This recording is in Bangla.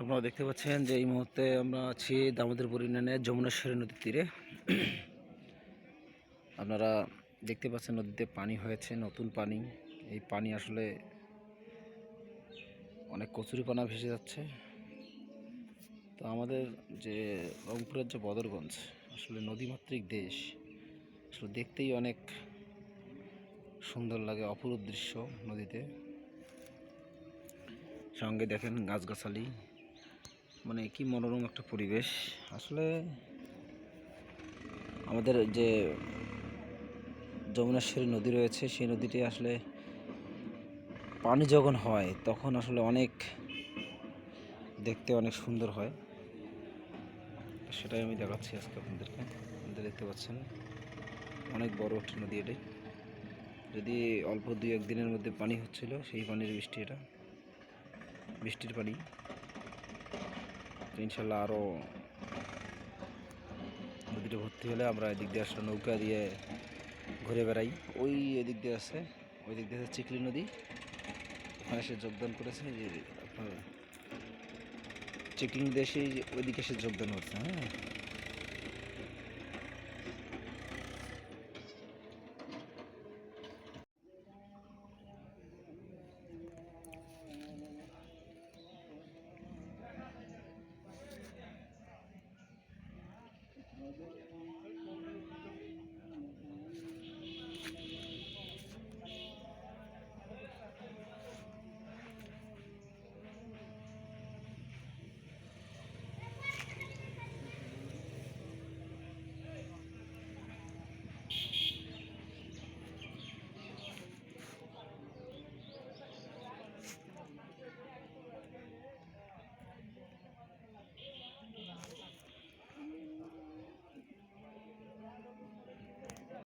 আপনারা দেখতে পাচ্ছেন যে এই মুহূর্তে আমরা আছি দামোদরপুর ইউনিয়নের যমুনেশ্বরী নদীর তীরে। আপনারা দেখতে পাচ্ছেন নদীতে পানি হয়েছে, নতুন পানি। এই পানি আসলে অনেক কচুরিপানা ভেসে যাচ্ছে। তো আমাদের যে রংপুরের যে বদরগঞ্জ, আসলে নদীমাতৃক দেশ, আসলে দেখতেই অনেক সুন্দর লাগে, অপরূপ দৃশ্য নদীতে। সঙ্গে দেখেন গাছগাছালি। মানে কি মনোরম একটা পরিবেশ। আসলে আমাদের যে যমুনেশ্বরী নদী রয়েছে, সেই নদীটি আসলে পানি যখন হয়, তখন আসলে অনেক দেখতে অনেক সুন্দর হয়। সেটাই আমি দেখাচ্ছি আজকে আপনাদেরকে। আপনারা দেখতে পাচ্ছেন, অনেক বড় একটা নদী এটি। যদি অল্প দুই একদিনের মধ্যে পানি হচ্ছিল, সেই পানির বৃষ্টি এটা, বৃষ্টির পানি। ইনশাল্লাহ আরও নদীতে ভর্তি হলে আমরা এদিক দিয়ে আসলে নৌকা দিয়ে ঘুরে বেড়াই। ওই এদিক দিয়ে আছে, ওই দিক দিয়ে চিকলি নদী। ওখানে সে যোগদান করেছে যে আপনার চিকলি নদী এসে ওইদিকে সে যোগদান করছে হ্যাঁ।